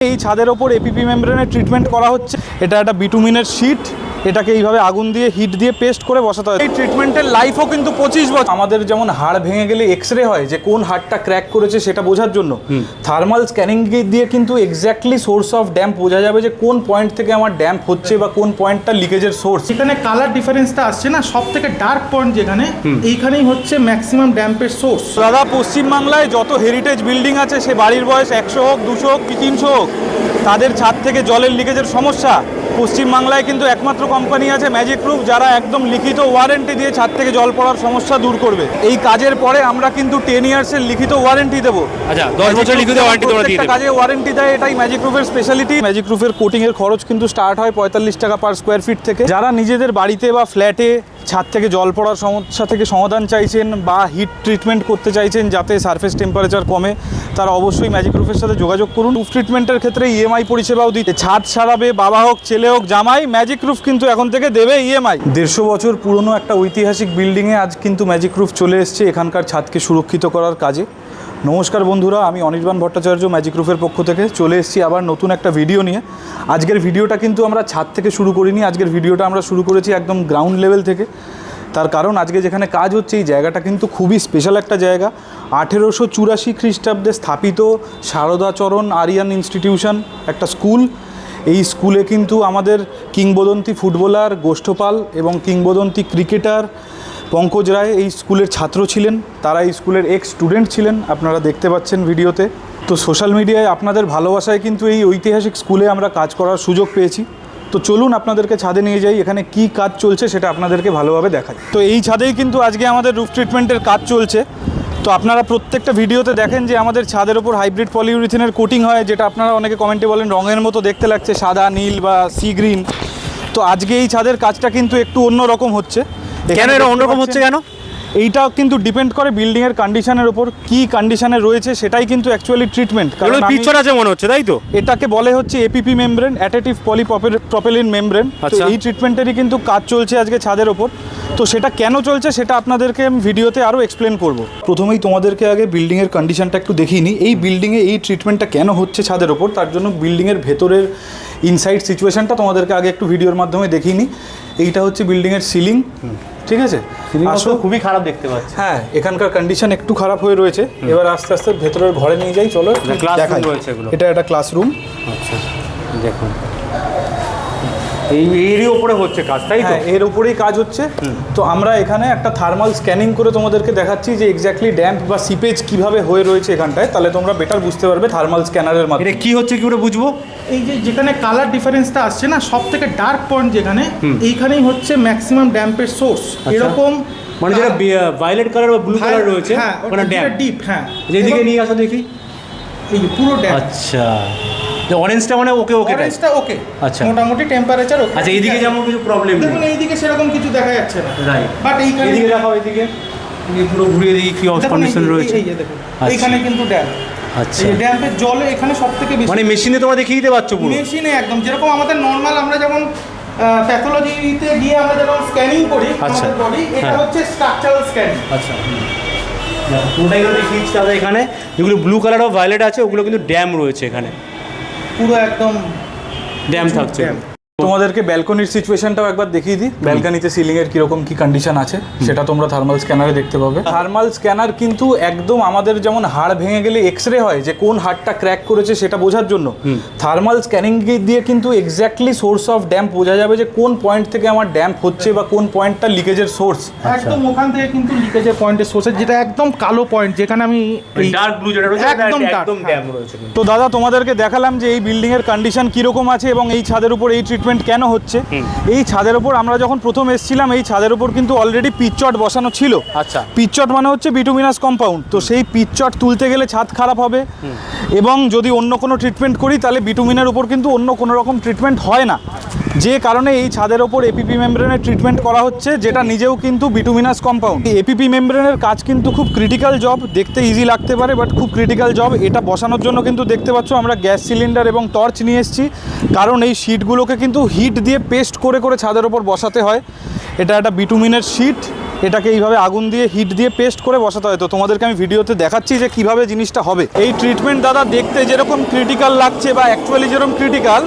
এই ছাদের ওপর এপিপি মেমব্রেনের ট্রিটমেন্ট করা হচ্ছে। এটা একটা বিটুমিনের শীট এটাকে এইভাবে আগুন দিয়ে হিট দিয়ে পেস্ট করে বসাতে হয়। এই ট্রিটমেন্টের লাইফও কিন্তু পঁচিশ বছর। আমাদের যেমন হাড় ভেঙে গেলে এক্স রে হয় যে কোন হাড়টা ক্র্যাক করেছে সেটা বোঝার জন্য। থার্মাল স্ক্যানিং দিয়ে কিন্তু এক্স্যাক্টলি সোর্স অফ ড্যাম্প বোঝা যাবে যে কোন পয়েন্ট থেকে আমার ড্যাম্প হচ্ছে বা কোন পয়েন্টটা লিকেজের সোর্স যেখানে কালার ডিফারেন্সটা আসছে না সব থেকে ডার্ক পয়েন্ট যেখানে এইখানেই হচ্ছে ম্যাক্সিমাম ড্যাম্পের সোর্স দাদা পশ্চিমবাংলায় যত হেরিটেজ বিল্ডিং আছে সে বাড়ির বয়স একশো হোক দুশো হোক কি তিনশো হোক? তাদের ছাদ থেকে জলের লিকেজের সমস্যা। পশ্চিমবাংলায় কিন্তু একমাত্র কোম্পানি আছে ম্যাজিক প্রুফ যারা একদম লিখিত ওয়ারেন্টি দিয়ে ছাদ থেকে জল পড়ার সমস্যা দূর করবে। এই কাজের পরে আমরা কিন্তু টেন ইয়ার্সের লিখিত ওয়ারেন্টি দেবো। আচ্ছা দশ বছর লিখিত ওয়ারেন্টি তোমরা দিয়ে দেবে। কাজে ওয়ারেন্টি দেয় এটাই ম্যাজিক রুফের স্পেশালিটি ম্যাজিক রুফের কোটিংয়ের খরচ কিন্তু স্টার্ট হয় পঁয়তাল্লিশ টাকা পার স্কোয়ার ফিট থেকে। যারা নিজেদের বাড়িতে বা ফ্ল্যাটে ছাদ থেকে জল পড়ার সমস্যা থেকে সমাধান চাইছেন বা হিট ট্রিটমেন্ট করতে চাইছেন যাতে সারফেস টেম্পারেচার কমে, তারা অবশ্যই ম্যাজিক রুফের সাথে যোগাযোগ করুন। রুফ ট্রিটমেন্টের ক্ষেত্রে ইএমআই পরিষেবাও দিতে। ছাদ সারাবে, বাবা হোক, ছেলে হোক, জামাই ম্যাজিক রুফ কিন্তু এখন থেকে দেবে ইএমআই দেড়শো বছর পুরনো একটা ঐতিহাসিক বিল্ডিংয়ে আজ কিন্তু ম্যাজিক রুফ চলে এসছে এখানকার ছাদকে সুরক্ষিত করার কাজে। নমস্কার বন্ধুরা, আমি অনির্বাণ ভট্টাচার্য ম্যাজিক রুফের পক্ষ থেকে চলে এসেছি আবার নতুন একটা ভিডিও নিয়ে। আজকের ভিডিওটা কিন্তু আমরা ছাদ থেকে শুরু করিনি, আজকের ভিডিওটা আমরা শুরু করেছি একদম গ্রাউন্ড লেভেল থেকে। তার কারণ আজকে যেখানে কাজ হচ্ছে, এই জায়গাটা কিন্তু খুবই স্পেশাল একটা জায়গা। আঠেরোশো চুরাশি খ্রিস্টাব্দে স্থাপিত সারদাচরণ আরিয়ান ইনস্টিটিউশন একটা স্কুল এই স্কুলে কিন্তু আমাদের কিংবদন্তি ফুটবলার গোষ্ঠপাল এবং কিংবদন্তি ক্রিকেটার পঙ্কজ রায় এই স্কুলের ছাত্র ছিলেন, তারা এই স্কুলের এক্স স্টুডেন্ট ছিলেন, আপনারা দেখতে পাচ্ছেন ভিডিওতে। তো সোশ্যাল মিডিয়ায় আপনাদের ভালোবাসায় কিন্তু এই ঐতিহাসিক স্কুলে আমরা কাজ করার সুযোগ পেয়েছি। তো চলুন আপনাদেরকে ছাদে নিয়ে যাই, এখানে কি কাজ চলছে সেটা আপনাদেরকে ভালোভাবে দেখাই। তো এই ছাদেই কিন্তু আজকে আমাদের রুফ ট্রিটমেন্টের কাজ চলছে। তো আপনারা প্রত্যেকটা ভিডিওতে দেখেন যে আমাদের ছাদের ওপর হাইব্রিড পলিউরিথিনের কোটিং হয়, যেটা আপনারা অনেকে কমেন্টে বলেন রঙের মতো দেখতে লাগছে, সাদা, নীল বা সি গ্রিন তো আজকে এই ছাদের কাজটা কিন্তু একটু অন্য রকম হচ্ছে। কেন এটা অন্যরকম হচ্ছে কেন? এইটাও কিন্তু ডিপেন্ড করে বিল্ডিং এর কন্ডিশনের উপর কি কন্ডিশনে রয়েছে সেটাই কিন্তু অ্যাকচুয়ালি ট্রিটমেন্ট এগুলো পিকচার আছে মনে হচ্ছে তাই তো? এটাকে বলে হচ্ছে APP membrane additive polypropylene membrane তো আচ্ছা। এই ট্রিটমেন্টেরই কিন্তু কাজ চলছে আজকে ছাদের ওপর তো সেটা কেন চলছে সেটা আপনাদেরকে আমি ভিডিওতে আরও এক্সপ্লেন করব। প্রথমেই তোমাদেরকে আগে বিল্ডিংয়ের কন্ডিশনটা একটু দেখিয়ে নিই। এই বিল্ডিংয়ে এই ট্রিটমেন্টটা কেন হচ্ছে ছাদের ওপর তার জন্য বিল্ডিংয়ের ভেতরের ইনসাইড সিচুয়েশনটা তোমাদেরকে আগে একটু ভিডিওর মাধ্যমে দেখিয়ে নিই। এইটা হচ্ছে বিল্ডিংয়ের সিলিং ঠিক আছে? আসলে খুবই খারাপ দেখতে পাচ্ছি। হ্যাঁ এখানকার কন্ডিশন একটু খারাপ হয়ে রয়েছে। এবার আস্তে আস্তে ভেতরের ঘরে নিয়ে যাই চলো। এটা একটা ক্লাসরুম আচ্ছা দেখুন। এই এরই ওপরে হচ্ছে কাজ তাই তো? হ্যাঁ এর উপরেই কাজ হচ্ছে। তো আমরা এখানে একটা থার্মাল স্ক্যানিং করে তোমাদেরকে দেখাচ্ছি যে এক্স্যাক্টলি ড্যাম্প বা সিপেজ কীভাবে হয়ে রয়েছে এখানটায়। তাহলে তোমরা বেটার বুঝতে পারবে থার্মাল স্ক্যানারের মাধ্যমে। কি হচ্ছে কি করে বুঝব? এই যে যেখানে কালার ডিফারেন্সটা আসছে না সব থেকে ডার্ক পয়েন্ট যেখানে এইখানেই হচ্ছে ম্যাক্সিমাম ড্যাম্পের সোর্স এরকম মানে যেটা ভায়োলেট কালার বা ব্লু কালার রয়েছে হ্যাঁ ডিপ হ্যাঁ। যেদিকে নিয়ে আসো দেখি। এই যে পুরো ড্যাম আচ্ছা। যে অরেঞ্জটা মানে ওকে ওকে অরেঞ্জটা ওকে। আচ্ছা। মোটামুটি টেম্পারেচার ওকে। আচ্ছা এইদিকে যেমন কিছু প্রবলেম দেখুন এইদিকে সেরকম কিছু দেখা যাচ্ছে না। রাইট বাট এইখানে এইদিকে দেখাও এইদিকে। এই পুরো ঘুরিয়ে দেখি কি এই- কন্ডিশন রয়েছে। আচ্ছা। এইখানে কিন্তু ড্যাম আচ্ছা। এই ড্যাম্পের জলে এখানে সব থেকে বেশি মানে মেশিনে তোমরা দেখিয়ে দিতে পারছ পুরো। মেশিনে একদম। যেরকম আমাদের নর্মাল আমরা যেমন প্যাথোলজিতে গিয়ে আমরা যেমন স্ক্যানিং করি আচ্ছা। বডি এটা হ্যাঁ। হচ্ছে স্ট্রাকচারাল স্ক্যানিং আচ্ছা। পুরোটাই দেখিয়েছি দাদা এখানে। যেগুলো ব্লু কালার ও ভায়োলেট আছে ওগুলো কিন্তু ড্যাম রয়েছে এখানে। পুরো একদম ড্যাম থাকছে। তোমাদেরকে ব্যালকনির সিচুয়েশনটাও একবার দেখিয়ে দিই। ব্যালকনিতে সিলিং এর কীরকম কি কন্ডিশন আছে সেটা তোমরা থার্মাল স্ক্যানারে দেখতে পাবে। থার্মাল স্ক্যানার কিন্তু একদম আমাদের যেমন হাড় ভেঙে গেলে এক্স রে হয় যে কোন হাড়টা ক্র্যাক করেছে সেটা বোঝার জন্য। থার্মাল স্ক্যানিং দিয়ে কিন্তু এক্স্যাক্টলি সোর্স অফ ড্যাম্প বোঝা যাবে যে কোন পয়েন্ট থেকে আমার ড্যাম্প হচ্ছে বা কোন পয়েন্টটা লিকেজের সোর্স একদম ওখান থেকে কিন্তু লিকেজের পয়েন্টের সোর্সের যেটা একদম কালো পয়েন্ট যেখানে আমি ডার্ক ব্লু যেটা রয়েছে একদম একদম হ্যাঁ। ড্যাম রয়েছে। তো দাদা তোমাদেরকে দেখালাম যে এই বিল্ডিং এর কন্ডিশন কীরকম আছে এবং এই ছাদের উপর এই ট্রিটমেন্ট কেন হচ্ছে? এই ছাদের উপর আমরা যখন প্রথম এসেছিলাম এই ছাদের উপর কিন্তু অলরেডি পিচট বসানো ছিল। আচ্ছা। পিচট মানে হচ্ছে বিটুমিনাস কম্পাউন্ড তো সেই পিচট তুলতে গেলে ছাদ খারাপ হবে। এবং যদি অন্য কোনো ট্রিটমেন্ট করি তাহলে বিটুমিনের উপর কিন্তু অন্য কোনো রকম ট্রিটমেন্ট হয় না। যে কারণে এই ছাদের ওপর এপিপি মেমব্রেনের ট্রিটমেন্ট করা হচ্ছে, যেটা নিজেও কিন্তু বিটুমিনাস কম্পাউন্ড এপিপি মেমব্রেনের কাজ কিন্তু খুব ক্রিটিক্যাল জব দেখতে ইজি লাগতে পারে বাট খুব ক্রিটিক্যাল জব এটা বসানোর জন্য কিন্তু দেখতে পাচ্ছ আমরা গ্যাস সিলিন্ডার এবং টর্চ নিয়ে এসেছি, কারণ এই শিটগুলোকে কিন্তু হিট দিয়ে পেস্ট করে করে ছাদের ওপর বসাতে হয়। এটা একটা বিটুমিনের শিট এটাকে এইভাবে আগুন দিয়ে হিট দিয়ে পেস্ট করে বসাতে হয়। তো তোমাদেরকে আমি ভিডিওতে দেখাচ্ছি যে কীভাবে জিনিসটা হবে। এই ট্রিটমেন্ট দাদা দেখতে যেরকম ক্রিটিক্যাল লাগছে বা অ্যাকচুয়ালি যেরকম ক্রিটিক্যাল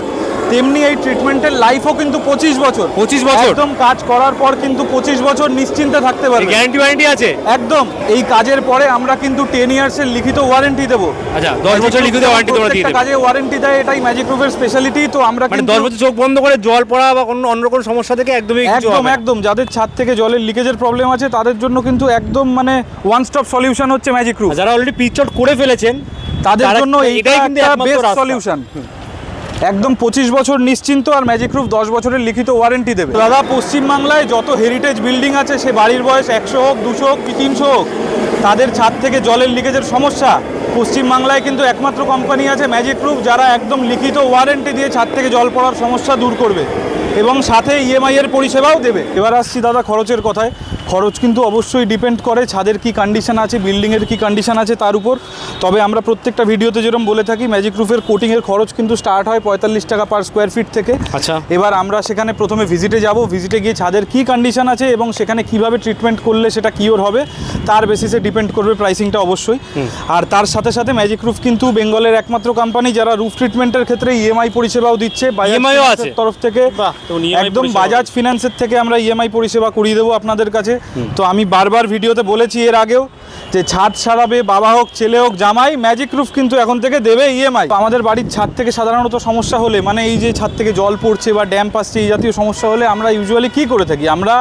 তেমনি এই ট্রিটমেন্টের লাইফও কিন্তু পঁচিশ বছর। 25 বছর? একদম কাজ করার পর কিন্তু পঁচিশ বছর নিশ্চিন্তে থাকতে পারবে। গ্যারান্টি ওয়ারেন্টি আছে? একদম। এই কাজের পরে আমরা কিন্তু টেন ইয়ার্সের লিখিত ওয়ারেন্টি দেবো। আচ্ছা, 10 বছরের লিখিত warranty তোমরা দিয়ে প্রত্যেকটা দেবে। কাজে ওয়ারেন্টি দেয় এটাই ম্যাজিক রুফের স্পেশালিটি তো আমরা মানে কিন্তু দশ বছর চোখ বন্ধ করে জল পড়া বা অন্য অন্য কোনো সমস্যা থেকে একদমই কিছু একদম হবে না। একদম। যাদের ছাদ থেকে জলের লিকেজের প্রবলেম আছে তাদের জন্য কিন্তু একদম মানে ওয়ান স্টপ সলিউশন হচ্ছে ম্যাজিক রুফ আর যারা অলরেডি পিচট করে ফেলেছেন তাদের তারা- জন্য এটাই এইটাই কিন্তু কিন্তু একমাত্র বেস্ট রাস্তা। সলিউশন একদম পঁচিশ বছর নিশ্চিন্ত আর ম্যাজিক রুফ দশ বছরের লিখিত ওয়ারেন্টি দেবে। দাদা, পশ্চিমবাংলায় যত হেরিটেজ বিল্ডিং আছে, সে বাড়ির বয়স একশো হোক, দুশো হোক কি তিনশো হোক, তাদের ছাদ থেকে জলের লিকেজের সমস্যা। পশ্চিমবাংলায় কিন্তু একমাত্র কোম্পানি আছে ম্যাজিক রুফ যারা একদম লিখিত ওয়ারেন্টি দিয়ে ছাদ থেকে জল পড়ার সমস্যা দূর করবে এবং সাথে ইএমআই এর পরিষেবাও দেবে। এবার আসছি দাদা খরচের কথায়। খরচ কিন্তু অবশ্যই ডিপেন্ড করে ছাদের কি কন্ডিশন আছে বিল্ডিংয়ের কি কন্ডিশন আছে তার উপর। তবে আমরা প্রত্যেকটা ভিডিওতে যেরকম বলে থাকি ম্যাজিক রুফের কোটিংয়ের খরচ কিন্তু স্টার্ট হয় পঁয়তাল্লিশ টাকা পার স্কোয়ার ফিট থেকে। আচ্ছা। এবার আমরা সেখানে প্রথমে ভিজিটে যাব ভিজিটে গিয়ে ছাদের কি কন্ডিশন আছে এবং সেখানে কীভাবে ট্রিটমেন্ট করলে সেটা কিওর হবে তার বেসিসে ডিপেন্ড করবে প্রাইসিংটা অবশ্যই। আর তার সাথে সাথে ম্যাজিক রুফ কিন্তু বেঙ্গলের একমাত্র কোম্পানি যারা রুফ ট্রিটমেন্টের ক্ষেত্রে ইএমআই পরিষেবাও দিচ্ছে? তরফ থেকে একদম বাজাজ ফিনান্সের থেকে আমরা ইএমআই পরিষেবা করিয়ে দেবো আপনাদের কাছে। তো আমি বারবার ভিডিওতে বলেছি এর আগেও যে ছাদ সারাবে, বাবা হোক, ছেলে হোক, জামাই ম্যাজিক রুফ কিন্তু এখন থেকে দেবে ইএমআই আমাদের বাড়ির ছাদ থেকে সাধারণত সমস্যা হলে মানে এই যে ছাদ থেকে জল পড়ছে বা ড্যাম্প আসছে এই জাতীয় সমস্যা হলে আমরা ইউজুয়ালি কী করে থাকি? আমরা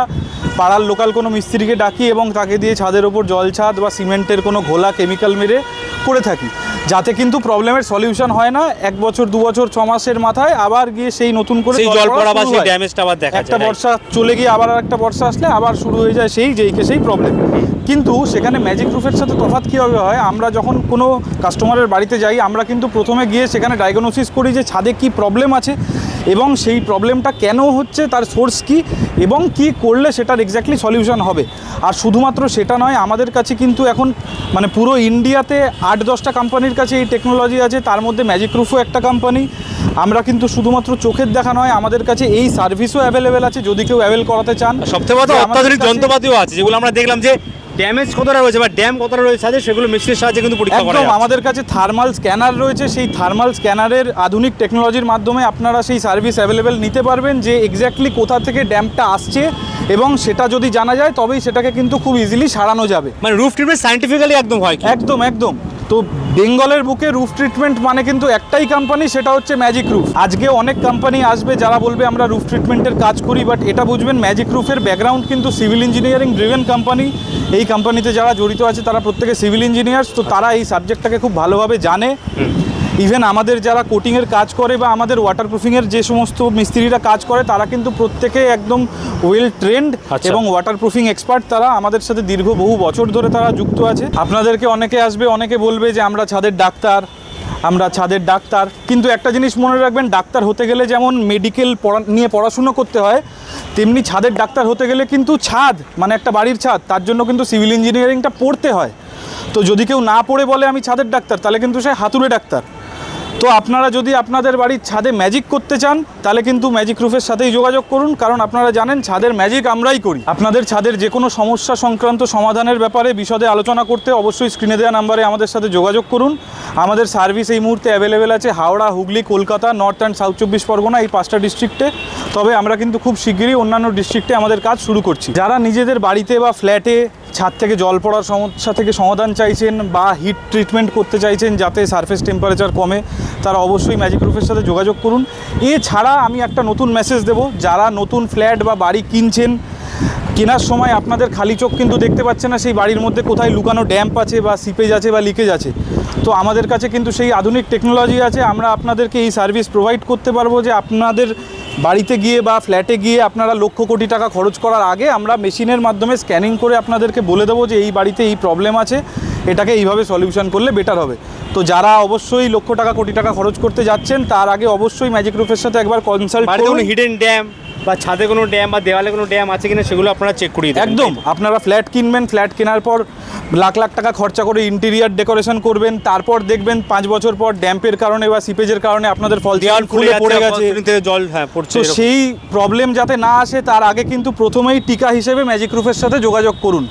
পাড়ার লোকাল কোনো মিস্ত্রিকে ডাকি এবং তাকে দিয়ে ছাদের ওপর জল ছাদ বা সিমেন্টের কোনো ঘোলা কেমিক্যাল মেরে করে থাকি। যাতে কিন্তু প্রবলেমের সলিউশন হয় না এক বছর দু বছর ছ মাসের মাথায় আবার গিয়ে সেই নতুন করে সেই জল পড়া বা সেই ড্যামেজটা আবার দেখা একটা বর্ষা চলে গিয়ে আবার একটা বর্ষা আসলে আবার শুরু হয়ে যায় সেই যেইকে সেই প্রবলেম কিন্তু সেখানে ম্যাজিক প্রুফের সাথে তফাৎ কীভাবে হয়? আমরা যখন কোনো কাস্টমারের বাড়িতে যাই আমরা কিন্তু প্রথমে গিয়ে সেখানে ডায়াগনোসিস করি যে ছাদে কি প্রবলেম আছে। এবং সেই প্রবলেমটা কেন হচ্ছে তার সোর্স কি এবং কি করলে সেটার এক্স্যাক্টলি সলিউশন হবে। আর শুধুমাত্র সেটা নয় আমাদের কাছে কিন্তু এখন মানে পুরো ইন্ডিয়াতে আট দশটা কোম্পানির কাছে এই টেকনোলজি আছে তার মধ্যে ম্যাজিক রুফও একটা কোম্পানি আমরা কিন্তু শুধুমাত্র চোখের দেখা নয় আমাদের কাছে এই সার্ভিসও অ্যাভেলেবেল আছে যদি কেউ অ্যাভেল করাতে চান। সবথেকে অত্যাধুনিক যন্ত্রপাতিও আছে যেগুলো আমরা দেখলাম যে ড্যামেজ কতটা রয়েছে বা ড্যাম কতটা রয়েছে আছে সেগুলো মেশিনের সাহায্যে কিন্তু পরীক্ষা করা একদম আমাদের কাছে থার্মাল স্ক্যানার রয়েছে। সেই থার্মাল স্ক্যানারের আধুনিক টেকনোলজির মাধ্যমে আপনারা সেই সার্ভিস অ্যাভেলেবেল নিতে পারবেন যে এক্স্যাক্টলি কোথা থেকে ড্যামটা আসছে এবং সেটা যদি জানা যায় তবেই সেটাকে কিন্তু খুব ইজিলি সারানো যাবে। মানে রুফ ট্রিটমেন্ট সাইন্টিফিক্যালি একদম হয় একদম একদম। তো বেঙ্গলের বুকে রুফ ট্রিটমেন্ট মানে কিন্তু একটাই কোম্পানি সেটা হচ্ছে ম্যাজিক রুফ আজকে অনেক কোম্পানি আসবে, যারা বলবে আমরা রুফ ট্রিটমেন্টের কাজ করি বাট এটা বুঝবেন ম্যাজিক রুফের ব্যাকগ্রাউন্ড কিন্তু সিভিল ইঞ্জিনিয়ারিং ড্রিভেন কোম্পানি এই কোম্পানিতে যারা জড়িত আছে, তারা প্রত্যেকে সিভিল ইঞ্জিনিয়ার্স তো তারা এই সাবজেক্টটাকে খুব ভালোভাবে জানে। ইভেন আমাদের যারা কোটিংয়ের কাজ করে বা আমাদের ওয়াটারপ্রুফিংয়ের যে সমস্ত মিস্ত্রিরা কাজ করে তারা কিন্তু প্রত্যেকে একদম ওয়েল ট্রেন্ড আচ্ছা। এবং ওয়াটারপ্রুফিং এক্সপার্ট তারা আমাদের সাথে দীর্ঘ বহু বছর ধরে তারা যুক্ত আছে। আপনাদেরকে অনেকে আসবে অনেকে বলবে যে আমরা ছাদের ডাক্তার আমরা ছাদের ডাক্তার। কিন্তু একটা জিনিস মনে রাখবেন ডাক্তার হতে গেলে যেমন মেডিকেল পড়া নিয়ে পড়াশুনো করতে হয় তেমনি ছাদের ডাক্তার হতে গেলে কিন্তু ছাদ মানে একটা বাড়ির ছাদ তার জন্য কিন্তু সিভিল ইঞ্জিনিয়ারিংটা পড়তে হয়। তো যদি কেউ না পড়ে বলে আমি ছাদের ডাক্তার তাহলে কিন্তু সে হাতুড়ে ডাক্তার। তো আপনারা যদি আপনাদের বাড়ির ছাদে ম্যাজিক করতে চান, তাহলে কিন্তু ম্যাজিক রুফের সাথেই যোগাযোগ করুন, কারণ আপনারা জানেন ছাদের ম্যাজিক আমরাই করি। আপনাদের ছাদের যে কোনো সমস্যা সংক্রান্ত সমাধানের ব্যাপারে বিশদে আলোচনা করতে অবশ্যই স্ক্রিনে দেওয়া নাম্বারে আমাদের সাথে যোগাযোগ করুন। আমাদের সার্ভিস এই মুহূর্তে অ্যাভেলেবেল আছে Howrah, Hooghly, Kolkata north and south চব্বিশ পরগনা এই পাঁচটা ডিস্ট্রিক্টে তবে আমরা কিন্তু খুব শিগগিরই অন্যান্য ডিস্ট্রিক্টে আমাদের কাজ শুরু করছি। যারা নিজেদের বাড়িতে বা ফ্ল্যাটে ছাদ থেকে জল পড়ার সমস্যা থেকে সমাধান চাইছেন বা হিট ট্রিটমেন্ট করতে চাইছেন যাতে সারফেস টেম্পারেচার কমে, তারা অবশ্যই ম্যাজিক রুফের সাথে যোগাযোগ করুন। এছাড়া আমি একটা নতুন মেসেজ দেব, যারা নতুন ফ্ল্যাট বা বাড়ি কিনছেন, কেনার সময় আপনাদের খালি চোখ কিন্তু দেখতে পাচ্ছে না সেই বাড়ির মধ্যে কোথায় লুকানো ড্যাম্প আছে বা সিপেজ আছে বা লিকেজ আছে। তো আমাদের কাছে কিন্তু সেই আধুনিক টেকনোলজি আছে, আমরা আপনাদেরকে এই সার্ভিস প্রোভাইড করতে পারব যে আপনাদের বাড়িতে গিয়ে বা ফ্ল্যাটে গিয়ে আপনারা লক্ষ কোটি টাকা খরচ করার আগে আমরা মেশিনের মাধ্যমে স্ক্যানিং করে আপনাদেরকে বলে দেবো যে এই বাড়িতে এই প্রবলেম আছে এটাকে এইভাবে সলিউশন করলে বেটার হবে। তো যারা অবশ্যই লক্ষ টাকা কোটি টাকা খরচ করতে যাচ্ছেন তার আগে অবশ্যই ম্যাজিক রুফের সাথে একবার কনসাল্ট হিডেন ড্যাম বা ছাদে কোনো ড্যাম বা দেওয়ালে কোনো ড্যাম আছে কিনা সেগুলো আপনারা চেক করিয়ে একদম। আপনারা ফ্ল্যাট কিনবেন ফ্ল্যাট কেনার পর লাখ লাখ টাকা খরচা করে ইন্টেরিয়ার ডেকোরেশন করবেন তারপর দেখবেন পাঁচ বছর পর ড্যাম্পের কারণে বা সিপেজের কারণে আপনাদের ফল দেওয়াল খুলে পড়ে গেছে। জল হ্যাঁ পড়ছে সেই প্রবলেম যাতে না আসে তার আগে কিন্তু প্রথমেই টিকা হিসেবে ম্যাজিক রুফের সাথে যোগাযোগ করুন।